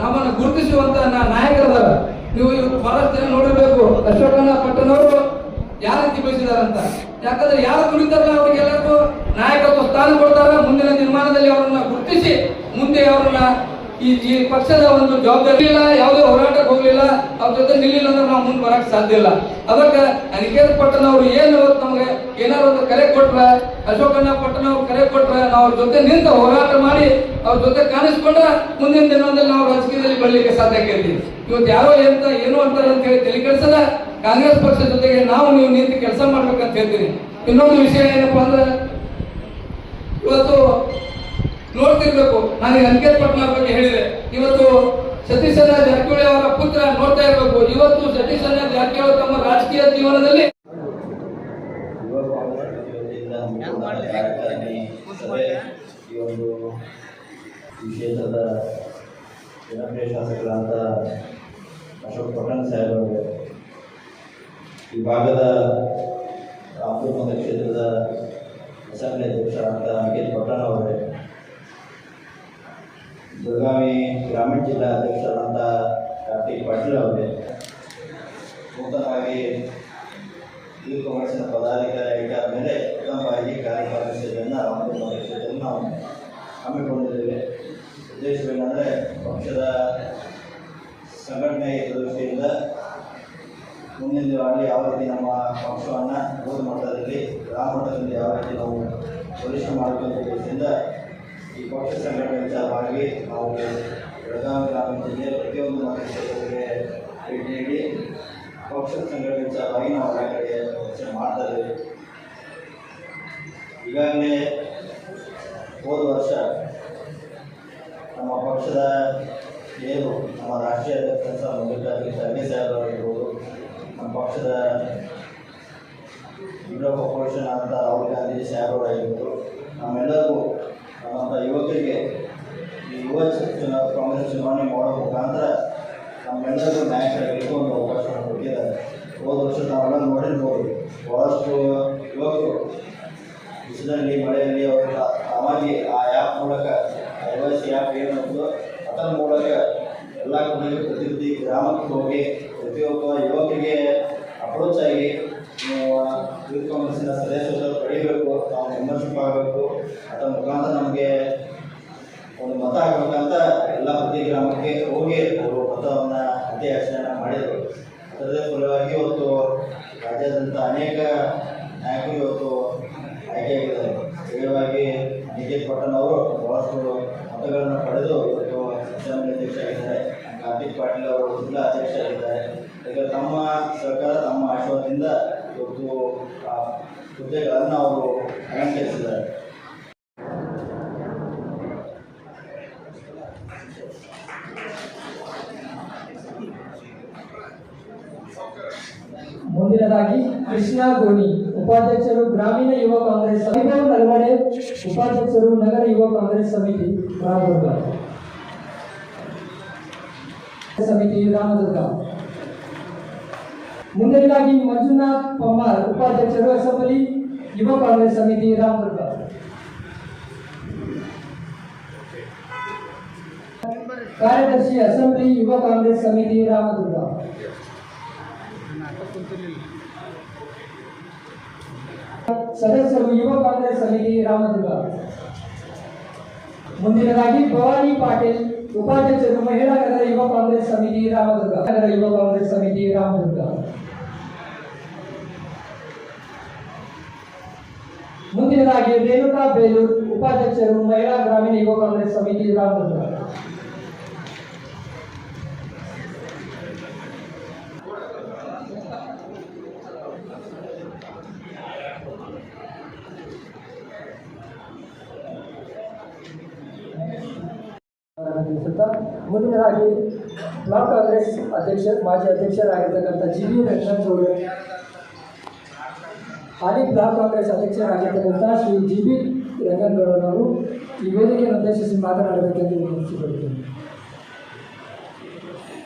ನಮ್ಮನ್ನು ಗುರುತಿಸುವಂತ ನಾಯಕರದಾರ. ನೀವು ಬಹಳಷ್ಟು ಜನ ನೋಡಿರ್ಬೇಕು ಅಶೋಕನ ಪಟ್ಟಣವರು ಯಾವ ರೀತಿ ಬಯಸಿದಾರಂತ? ಯಾಕಂದ್ರೆ ಯಾರು ದುಡಿತಾರಲ್ಲ ಅವ್ರಿಗೆಲ್ಲರಿಗೂ ನಾಯಕತ್ವ ಸ್ಥಾನ ಕೊಡ್ತಾರ. ಮುಂದಿನ ನಿರ್ಮಾಣದಲ್ಲಿ ಅವರನ್ನ ಗುರುತಿಸಿ, ಮುಂದೆ ಅವರನ್ನ ಈ ಈ ಪಕ್ಷದ ಒಂದು ಜವಾಬ್ದಾರಿ ಇಲ್ಲ, ಯಾವುದೇ ಹೋರಾಟಕ್ಕೆ ಹೋಗಲಿಲ್ಲ, ಅವ್ರ ಜೊತೆ ನಿಲ್ಲಿಲ್ಲ ಅಂದ್ರೆ ನಾವು ಮುಂದೆ ಬರಕ್ ಸಾಧ್ಯ ಇಲ್ಲ. ಅದಕ್ಕೆ ಅನಿಕೇತ್ ಪಟ್ಟಣ ಅವರು ಏನು ನಮಗೆ ಏನಾದ್ರು ಒಂದು ಕರೆ ಕೊಟ್ರ ಅಶೋಕಣ್ಣ ಪಟ್ಟಣ ಅವ್ರು ಕರೆ ಕೊಟ್ರ, ನಾವು ಜೊತೆ ನಿಂತು ಹೋರಾಟ ಮಾಡಿ ಅವ್ರ ಜೊತೆ ಕಾಣಿಸ್ಕೊಂಡ್ರೆ ಮುಂದಿನ ದಿನದಲ್ಲಿ ನಾವು ರಾಜಕೀಯದಲ್ಲಿ ಬರಲಿಕ್ಕೆ ಸಾಧ್ಯ ಆಕೈತಿ ಇವತ್ತು ಯಾರೋ ಎಂತ, ಏನು ಅಂತಾರೆ ಅಂತ ಹೇಳಿ ತಲೆ ಕೆಡಿಸಲ್ಲ. ಕಾಂಗ್ರೆಸ್ ಪಕ್ಷದ ಜೊತೆಗೆ ನಾವು ನೀವು ನಿಂತು ಕೆಲಸ ಮಾಡ್ಬೇಕಂತ ಹೇಳ್ತೀನಿ. ಇನ್ನೊಂದು ವಿಷಯ ಏನಪ್ಪಾ ಅಂದ್ರೆ, ಇವತ್ತು ನೋಡ್ತಿರ್ಬೇಕು. ನಾನು ಪಟ್ನಾರ್ ಬಗ್ಗೆ ಹೇಳಿದೆ. ಇವತ್ತು ಸತೀಶನ ಜಾರಕಿಹೊಳಿ ಅವರ ಪುತ್ರ ನೋಡ್ತಾ ಇರಬೇಕು. ಇವತ್ತು ಸತೀಶನ ಜಾರಕಿಹೊಳಿ ತಮ್ಮ ರಾಜಕೀಯ ಜೀವನದಲ್ಲಿ ಈ ಒಂದು ಈ ಕ್ಷೇತ್ರದ ಜನಪ್ರಿಯ ಶಾಸಕರಾದ ಅಶೋಕ್ ಪಟ್ಟಣ್ ಸಾಹೇಬ್ ಈ ಭಾಗದ ರಾಮಪುರ ಕ್ಷೇತ್ರದ ಅಸೆಂಬ್ಲಿ ಅಧ್ಯಕ್ಷರಾದ ಅಂಕೇಶ್ ಪಟ್ಟಣ್ ಅವರೇ ಬೆಳಗಾವಿ ಗ್ರಾಮೀಣ ಜಿಲ್ಲಾ ಅಧ್ಯಕ್ಷರಾದಂಥ ಕಾರ್ತಿಕ್ ಪಾಟೀಲ್ ಅವರೇ ನೂತನವಾಗಿ ಈ ಪದಾಧಿಕಾರಿ ಪದಾಧಿಕಾರಿಯಾದ ಮೇಲೆ ಉತ್ತಮವಾಗಿ ಕಾರ್ಯಕಾರಿ ಸಭೆಯನ್ನು ಸೇವೆಯನ್ನು ನಾವು ಹಮ್ಮಿಕೊಂಡಿದ್ದೇವೆ. ಉದ್ದೇಶವೇನೆಂದರೆ ಪಕ್ಷದ ಸಂಘಟನೆ ದೃಷ್ಟಿಯಿಂದ ಮುಂದಿನ ದಿನಗಳಲ್ಲಿ ಯಾವ ರೀತಿ ನಮ್ಮ ಪಕ್ಷವನ್ನು ಬೂತ್ ಮಟ್ಟದಲ್ಲಿ ಗ್ರಾಮ ಮಟ್ಟದಲ್ಲಿ ಯಾವ ರೀತಿ ನಾವು ಪರಿಶ್ರಮ ಮಾಡಬೇಕು ಈ ಪಕ್ಷ ಸಂಘಟನೆ ವಿಚಾರವಾಗಿ ನಾವು ಬೆಳಗಾವಿ ಗ್ರಾಮ ಜಿಲ್ಲೆಯ ಪ್ರತಿಯೊಂದು ಮತಕ್ಷೇತ್ರಗಳಿಗೆ ಭೇಟಿ ನೀಡಿ ಪಕ್ಷದ ಸಂಘಟನೆ ನಾವು ಎಲ್ಲ ಕಡೆ ಚರ್ಚೆ ಮಾಡ್ತಾ ಇದ್ದೇವೆ. ಈಗಾಗಲೇ ಹೋದ ವರ್ಷ ನಮ್ಮ ಪಕ್ಷದ ಏನು ನಮ್ಮ ರಾಷ್ಟ್ರೀಯ ಅಧ್ಯಕ್ಷ ಮಲ್ಲಿಕಾರ್ಜುನ ಖರ್ಗೆ ಸಾಹೇಬರಾಗಿರ್ಬೋದು ನಮ್ಮ ಪಕ್ಷದ ವಿಡಿಯೋ ಕಾರ್ಪೊರೇಷನ್ ಅಂತ ರಾಹುಲ್ ಗಾಂಧಿ ಸಾಹೇಬರಾಗಿರ್ಬೋದು ನಮ್ಮೆಲ್ಲರಿಗೂ ನಮ್ಮಂಥ ಯುವಕರಿಗೆ ಯುವ ಕಾಂಗ್ರೆಸ್ ಚುನಾವಣೆ ಮಾಡೋ ಮುಖಾಂತರ ನಮ್ಮೆಲ್ಲರಿಗೂ ನಾಯಕರಾಗಲಿಕ್ಕೆ ಒಂದು ಅವಕಾಶ ಕೊಟ್ಟಿದ್ದಾರೆ. ಹೋದ ವರ್ಷ ನಾವೆಲ್ಲ ನೋಡಿರ್ಬೋದು ಭಾಳಷ್ಟು ಯುವಕರು ಬಿಸಿಲಲ್ಲಿ, ಮಳೆಯಲ್ಲಿ ಅವರು ತಾವಾಗಿ ಆ ಆ್ಯಪ್ ಮೂಲಕ ಐ ಎಸ್ ಆ್ಯಪ್ ಏನಂತೋ ಅದರ ಮೂಲಕ ಎಲ್ಲ ಕಡೆಗೆ ಪ್ರತಿ ಗ್ರಾಮಕ್ಕೆ ಹೋಗಿ ಪ್ರತಿಯೊಬ್ಬ ಯುವಕರಿಗೆ ಅಪ್ರೋಚ್ ಆಗಿ ನೀವು ಯೂತ್ ಕಾಂಗ್ರೆಸ್ಸಿನ ಸದಸ್ಯರು ಪಡಿಬೇಕು ನಾವು ಮೆಂಬರ್ಶಿಪ್ ಆಗಬೇಕು ಅದರ ಮುಖಾಂತರ ಮತ ಎಲ್ಲ ಪ್ರತಿ ಗ್ರಾಮಕ್ಕೆ ಹೋಗಿ ಅವರು ಮತವನ್ನು ಆಚರಣೆ ಮಾಡಿದರು. ಅದರ ಫಲವಾಗಿ ಇವತ್ತು ರಾಜ್ಯಾದ್ಯಂತ ಅನೇಕ ನಾಯಕರು ಇವತ್ತು ಆಯ್ಕೆಯಾಗಿದ್ದಾರೆ. ಮುಖ್ಯವಾಗಿ ನಿಖಿಲ್ ಪಟೇಲ್ ಅವರು ಬಹಳಷ್ಟು ಮತಗಳನ್ನು ಪಡೆದು ಇವತ್ತು ಅಸೆಂಬ್ಲಿ ಅಧ್ಯಕ್ಷ ಆಗಿದ್ದಾರೆ ಹಾರ್ದಿಕ್ ಪಾಟೀಲ್ ಅವರು ಜಿಲ್ಲಾ ಅಧ್ಯಕ್ಷ ಆಗಿದ್ದಾರೆ ಈಗ ತಮ್ಮ ಸರ್ಕಾರ, ತಮ್ಮ ಆಶೀರ್ವಾದದಿಂದ ಇವತ್ತು ಹುದ್ದೆಗಳನ್ನು ಅವರು ಅಲಂಕರಿಸಿದ್ದಾರೆ. ಮುಂದಿನದಾಗಿ ಕೃಷ್ಣ ಗೋಣಿ, ಉಪಾಧ್ಯಕ್ಷರು ಗ್ರಾಮೀಣ ಯುವ ಕಾಂಗ್ರೆಸ್ ವೈಭವ್ ನಲ್ವಡೆ, ಉಪಾಧ್ಯಕ್ಷರು ನಗರ ಯುವ ಕಾಂಗ್ರೆಸ್ ಸಮಿತಿ ರಾಮದುರ್ಗ ಸಮಿತಿ ರಾಮದುರ್ಗ. ಮುಂದಿನದಾಗಿ ಮಂಜುನಾಥ್ ಪಮ್ಮಾರ್, ಉಪಾಧ್ಯಕ್ಷರು ಅಸೆಂಬ್ಲಿ ಯುವ ಕಾಂಗ್ರೆಸ್ ಸಮಿತಿ, ರಾಮದುರ್ಗ. ಕಾರ್ಯದರ್ಶಿ ಅಸೆಂಬ್ಲಿ ಯುವ ಕಾಂಗ್ರೆಸ್ ಸಮಿತಿ, ರಾಮದುರ್ಗ. ಸದಸ್ಯರು ಯುವ ಕಾಂಗ್ರೆಸ್ ಸಮಿತಿ ರಾಮದುರ್ಗ. ಮುಂದಿನದಾಗಿ ಭವಾನಿ ಪಾಟೀಲ್, ಉಪಾಧ್ಯಕ್ಷರು ಮಹಿಳಾ ನಗರ ಯುವ ಕಾಂಗ್ರೆಸ್ ಸಮಿತಿ ರಾಮದುರ್ಗ. ನಗರ ಯುವ ಕಾಂಗ್ರೆಸ್ ಸಮಿತಿ ರಾಮದುರ್ಗ. ಮುಂದಿನದಾಗಿ ರೇಣುಕಾ ಬೇಲೂರ್, ಉಪಾಧ್ಯಕ್ಷರು ಮಹಿಳಾ ಗ್ರಾಮೀಣ ಯುವ ಕಾಂಗ್ರೆಸ್ ಸಮಿತಿ ರಾಮದುರ್ಗ. ತಿಳಿಸುತ್ತಾ ಮುಂದಿನದಾಗಿ ಬ್ಲಾಕ್ ಕಾಂಗ್ರೆಸ್ ಅಧ್ಯಕ್ಷ ಮಾಜಿ ಅಧ್ಯಕ್ಷರಾಗಿರ್ತಕ್ಕಂಥ ಜಿ ವಿ ರಂಗನಗೌಡ ಹಾಲಿ ಬ್ಲಾಕ್ ಕಾಂಗ್ರೆಸ್ ಅಧ್ಯಕ್ಷರಾಗಿರ್ತಕ್ಕಂಥ ಶ್ರೀ ಜಿ ಬಿ ರಂಗನಗೌಡರವರು ಈ ವೇದಿಕೆಯನ್ನು ಉದ್ದೇಶಿಸಿ ಮಾತನಾಡಬೇಕೆಂದು ವಿನಂತಿಸಿಕೊಳ್ಳುತ್ತೇನೆ